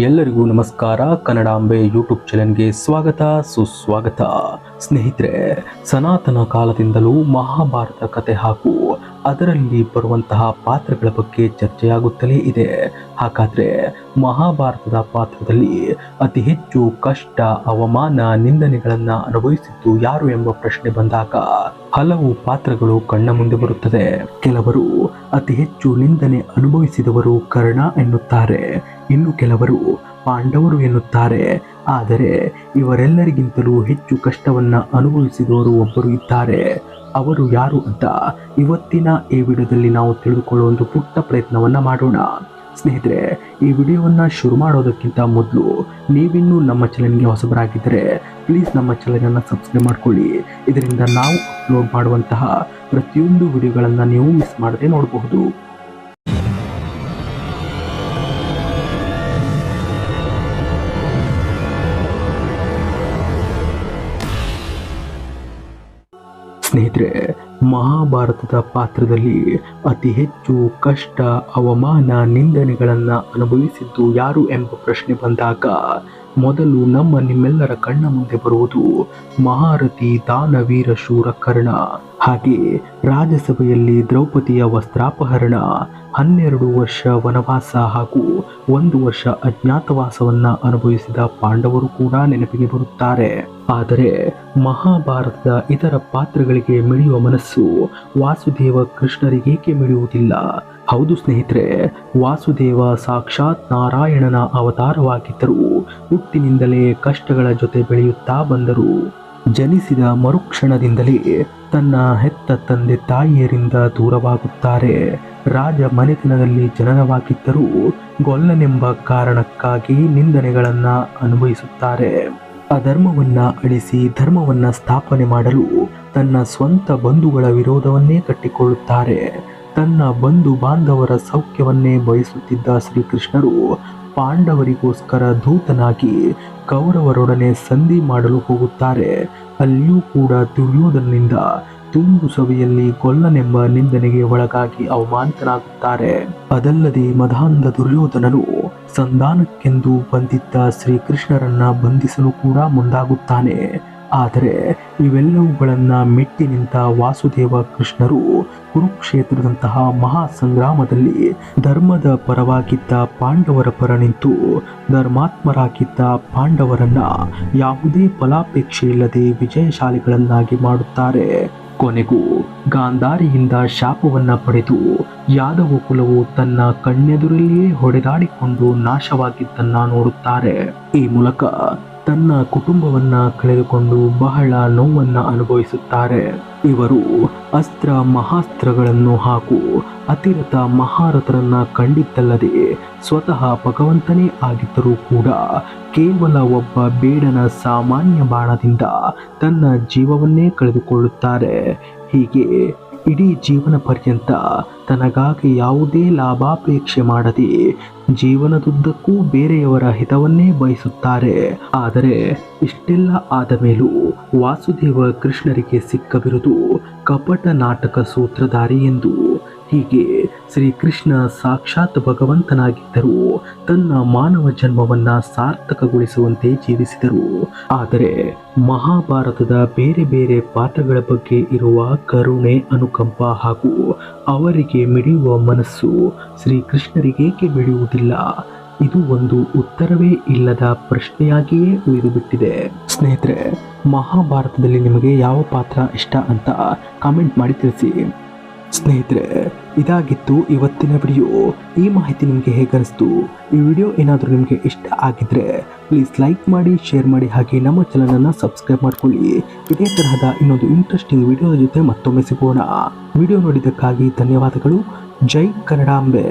ಎಲ್ಲರಿಗೂ ನಮಸ್ಕಾರ. ಕನ್ನಡಾಂಬೆ ಯೂಟ್ಯೂಬ್ ಚಾನೆಲ್ಗೆ ಸ್ವಾಗತ ಸುಸ್ವಾಗತ. ಸ್ನೇಹಿತರೆ ಸನಾತನ ಕಾಲದಿಂದಲೂ ಮಹಾಭಾರತ ಕತೆ ಹಾಗೂ ಅದರಲ್ಲಿ ಬರುವಂತಹ ಪಾತ್ರಗಳ ಬಗ್ಗೆ ಚರ್ಚೆಯಾಗುತ್ತಲೇ ಇದೆ. ಹಾಗಾದರೆ ಮಹಾಭಾರತದ ಪಾತ್ರದಲ್ಲಿ ಅತಿ ಹೆಚ್ಚು ಕಷ್ಟ, ಅವಮಾನ, ನಿಂದನೆಗಳನ್ನು ಅನುಭವಿಸಿದ್ದು ಯಾರು ಎಂಬ ಪ್ರಶ್ನೆ ಬಂದಾಗ ಹಲವು ಪಾತ್ರಗಳು ಕಣ್ಣ ಮುಂದೆ ಬರುತ್ತದೆ. ಕೆಲವರು ಅತಿ ಹೆಚ್ಚು ನಿಂದನೆ ಅನುಭವಿಸಿದವರು ಕರ್ಣ ಎನ್ನುತ್ತಾರೆ. ಇನ್ನು ಕೆಲವರು ಪಾಂಡವರು ಎನ್ನುತ್ತಾರೆ. ಆದರೆ ಇವರೆಲ್ಲರಿಗಿಂತಲೂ ಹೆಚ್ಚು ಕಷ್ಟವನ್ನು ಅನುಭವಿಸಿದವರು ಒಬ್ಬರು ಇದ್ದಾರೆ. ಅವರು ಯಾರು ಅಂತ ಇವತ್ತಿನ ಈ ವಿಡಿಯೋದಲ್ಲಿ ನಾವು ತಿಳಿದುಕೊಳ್ಳುವ ಒಂದು ಪುಟ್ಟ ಪ್ರಯತ್ನವನ್ನು ಮಾಡೋಣ. ಸ್ನೇಹಿತರೆ, ಈ ವಿಡಿಯೋವನ್ನು ಶುರು ಮಾಡೋದಕ್ಕಿಂತ ಮೊದಲು ನೀವಿನ್ನೂ ನಮ್ಮ ಚಾನಲ್ಗೆ ಹೊಸಬರಾಗಿದ್ದರೆ ಪ್ಲೀಸ್ ನಮ್ಮ ಚಾನಲನ್ನು ಸಬ್ಸ್ಕ್ರೈಬ್ ಮಾಡಿಕೊಳ್ಳಿ. ಇದರಿಂದ ನಾವು ಅಪ್ಲೋಡ್ ಮಾಡುವಂತಹ ಪ್ರತಿಯೊಂದು ವಿಡಿಯೋಗಳನ್ನು ನೀವು ಮಿಸ್ ಮಾಡದೆ ನೋಡಬಹುದು. ಸ್ನೇಹಿತರೆ ಮಹಾಭಾರತದ ಪಾತ್ರದಲ್ಲಿ ಅತಿ ಹೆಚ್ಚು ಕಷ್ಟ ಅವಮಾನ ನಿಂದನೆಗಳನ್ನು ಅನುಭವಿಸಿದ್ದು ಯಾರು ಎಂಬ ಪ್ರಶ್ನೆ ಬಂದಾಗ ಮೊದಲು ನಮ್ಮ ನಿಮ್ಮೆಲ್ಲರ ಕಣ್ಣ ಮುಂದೆ ಬರುವುದು ಮಹಾರಥಿ ದಾನವೀರ ಶೂರ ಕರ್ಣ ಹಾಗೆ ರಾಜಸಭೆಯಲ್ಲಿ ದ್ರೌಪದಿಯ ವಸ್ತ್ರಾಪಹರಣ, ಹನ್ನೆರಡು ವರ್ಷ ವನವಾಸ ಹಾಗೂ ಒಂದು ವರ್ಷ ಅಜ್ಞಾತವಾಸವನ್ನ ಅನುಭವಿಸಿದ ಪಾಂಡವರು ಕೂಡ ನೆನಪಿಗೆ ಬರುತ್ತಾರೆ. ಆದರೆ ಮಹಾಭಾರತದ ಇತರ ಪಾತ್ರಗಳಿಗೆ ಮಿಡಿಯುವ ಮನಸ್ಸು ವಾಸುದೇವ ಕೃಷ್ಣರಿಗೇಕೆ ಮಿಡಿಯುವುದಿಲ್ಲ? ಹೌದು ಸ್ನೇಹಿತರೆ, ವಾಸುದೇವ ಸಾಕ್ಷಾತ್ ನಾರಾಯಣನ ಅವತಾರವಾಗಿದ್ದರು ಹುಟ್ಟಿನಿಂದಲೇ ಕಷ್ಟಗಳ ಜೊತೆ ಬೆಳೆಯುತ್ತಾ ಬಂದರು. ಜನಿಸಿದ ಮರುಕ್ಷಣದಿಂದಲೇ ತನ್ನ ಹೆತ್ತ ತಂದೆ ತಾಯಿಯರಿಂದ ದೂರವಾಗುತ್ತಾರೆ. ರಾಜ ಮನೆತನದಲ್ಲಿ ಜನನವಾಗಿದ್ದರೂ ಗೊಲ್ಲನೆಂಬ ಕಾರಣಕ್ಕಾಗಿ ನಿಂದನೆಗಳನ್ನು ಅನುಭವಿಸುತ್ತಾರೆ. ಅಧರ್ಮವನ್ನ ಅಳಿಸಿ ಧರ್ಮವನ್ನ ಸ್ಥಾಪನೆ ಮಾಡಲು ತನ್ನ ಸ್ವಂತ ಬಂಧುಗಳ ವಿರೋಧವನ್ನೇ ಕಟ್ಟಿಕೊಳ್ಳುತ್ತಾರೆ. ತನ್ನ ಬಂಧು ಬಾಂಧವರ ಸೌಖ್ಯವನ್ನೇ ಬಯಸುತ್ತಿದ್ದ ಶ್ರೀಕೃಷ್ಣರು ಪಾಂಡವರಿಗೋಸ್ಕರ ದೂತನಾಗಿ ಕೌರವರೊಡನೆ ಸಂಧಿ ಮಾಡಲು ಹೋಗುತ್ತಾರೆ. ಅಲ್ಲಿಯೂ ಕೂಡ ದುರ್ಯೋಧನನಿಂದ ತುಂಬು ಸಭೆಯಲ್ಲಿ ಕೊಲ್ಲನೆಂಬ ನಿಂದನೆಗೆ ಒಳಗಾಗಿ ಅವಮಾನಿತನಾಗುತ್ತಾರೆ. ಅದಲ್ಲದೆ ಮದಾಂಧ ದುರ್ಯೋಧನನು ಸಂಧಾನಕ್ಕೆಂದು ಬಂದಿದ್ದ ಶ್ರೀಕೃಷ್ಣರನ್ನ ಬಂಧಿಸಲು ಕೂಡ ಮುಂದಾಗುತ್ತಾನೆ. ಆದರೆ ಇವೆಲ್ಲವುಗಳನ್ನ ಮೆಟ್ಟಿ ನಿಂತ ವಾಸುದೇವ ಕೃಷ್ಣರು ಕುರುಕ್ಷೇತ್ರದಂತಹ ಮಹಾ ಸಂಗ್ರಾಮದಲ್ಲಿ ಧರ್ಮದ ಪರವಾಗಿದ್ದ ಪಾಂಡವರ ಪರ ನಿಂತು ಧರ್ಮಾತ್ಮರಾಗಿದ್ದ ಪಾಂಡವರನ್ನ ಯಾವುದೇ ಫಲಾಪೇಕ್ಷೆ ಇಲ್ಲದೆ ವಿಜಯಶಾಲಿಗಳನ್ನಾಗಿ ಮಾಡುತ್ತಾರೆ. ಕೊನೆಗೂ ಗಾಂಧಾರಿಯಿಂದ ಶಾಪವನ್ನ ಪಡೆದು ಯಾದವ ಕುಲವು ತನ್ನ ಕಣ್ಣೆದುರಲ್ಲಿಯೇ ಹೊಡೆದಾಡಿಕೊಂಡು ನಾಶವಾಗಿದ್ದನ್ನ ನೋಡುತ್ತಾರೆ. ಈ ಮೂಲಕ ತನ್ನ ಕುಟುಂಬವನ್ನ ಕಳೆದುಕೊಂಡು ಬಹಳ ನೋವನ್ನ ಅನುಭವಿಸುತ್ತಾರೆ. ಇವರು ಅಸ್ತ್ರ ಮಹಾಸ್ತ್ರಗಳನ್ನು ಹಾಗೂ ಅತಿರಥ ಮಹಾರಥರನ್ನ ಕಂಡಿದ್ದಲ್ಲದೆ ಸ್ವತಃ ಭಗವಂತನೇ ಆಗಿದ್ದರೂ ಕೂಡ ಕೇವಲ ಒಬ್ಬ ಬೇಡನ ಸಾಮಾನ್ಯ ಬಾಣದಿಂದ ತನ್ನ ಜೀವವನ್ನೇ ಕಳೆದುಕೊಳ್ಳುತ್ತಾರೆ. ಹೀಗೆ ಇಡೀ ಜೀವನ ಪರ್ಯಂತ ತನಗಾಗಿ ಯಾವುದೇ ಲಾಭಾಪೇಕ್ಷೆ ಮಾಡದೆ ಜೀವನದುದ್ದಕ್ಕೂ ಬೇರೆಯವರ ಹಿತವನ್ನೇ ಬಯಸುತ್ತಾರೆ. ಆದರೆ ಇಷ್ಟೆಲ್ಲ ಆದ ಮೇಲೂ ವಾಸುದೇವ ಕೃಷ್ಣರಿಗೆ ಸಿಕ್ಕ ಕಪಟ ನಾಟಕ ಸೂತ್ರಧಾರಿ ಎಂದು ಹೀಗೆ ಶ್ರೀಕೃಷ್ಣ ಸಾಕ್ಷಾತ್ ಭಗವಂತನಾಗಿದ್ದರು ತನ್ನ ಮಾನವ ಜನ್ಮವನ್ನ ಸಾರ್ಥಕಗೊಳಿಸುವಂತೆ ಜೀವಿಸಿದರು. ಆದರೆ ಮಹಾಭಾರತದ ಬೇರೆ ಬೇರೆ ಪಾತ್ರಗಳ ಬಗ್ಗೆ ಇರುವ ಕರುಣೆ, ಅನುಕಂಪ ಹಾಗೂ ಅವರಿಗೆ ಮಿಡಿಯುವ ಮನಸ್ಸು ಶ್ರೀಕೃಷ್ಣರಿಗೇಕೆ ಮಿಡಿಯುವುದಿಲ್ಲ? ಇದು ಒಂದು ಉತ್ತರವೇ ಇಲ್ಲದ ಪ್ರಶ್ನೆಯಾಗಿಯೇ ಉಳಿದುಬಿಟ್ಟಿದೆ. ಸ್ನೇಹಿತರೆ, ಮಹಾಭಾರತದಲ್ಲಿ ನಿಮಗೆ ಯಾವ ಪಾತ್ರ ಇಷ್ಟ ಅಂತ ಕಾಮೆಂಟ್ ಮಾಡಿ ತಿಳಿಸಿ. ಸ್ನೇಹಿತರೆ, ಇದಾಗಿತ್ತು ಇವತ್ತಿನ ವಿಡಿಯೋ. ಈ ಮಾಹಿತಿ ನಿಮಗೆ ಹೇಗನಿಸ್ತು ಈ ವಿಡಿಯೋ ಏನಾದರೂ ನಿಮಗೆ ಇಷ್ಟ ಆಗಿದ್ರೆ ಪ್ಲೀಸ್ ಲೈಕ್ ಮಾಡಿ ಶೇರ್ ಮಾಡಿ, ಹಾಗೆ ನಮ್ಮ ಚಾನಲನ್ನು ಸಬ್ಸ್ಕ್ರೈಬ್ ಮಾಡಿಕೊಳ್ಳಿ. ಇದೇ ತರಹದ ಇನ್ನೊಂದು ಇಂಟ್ರೆಸ್ಟಿಂಗ್ ವಿಡಿಯೋದ ಜೊತೆ ಮತ್ತೊಮ್ಮೆ ಸಿಗೋಣ. ವಿಡಿಯೋ ನೋಡಿದ್ದಕ್ಕಾಗಿ ಧನ್ಯವಾದಗಳು. ಜೈ ಕನ್ನಡಾಂಬೆ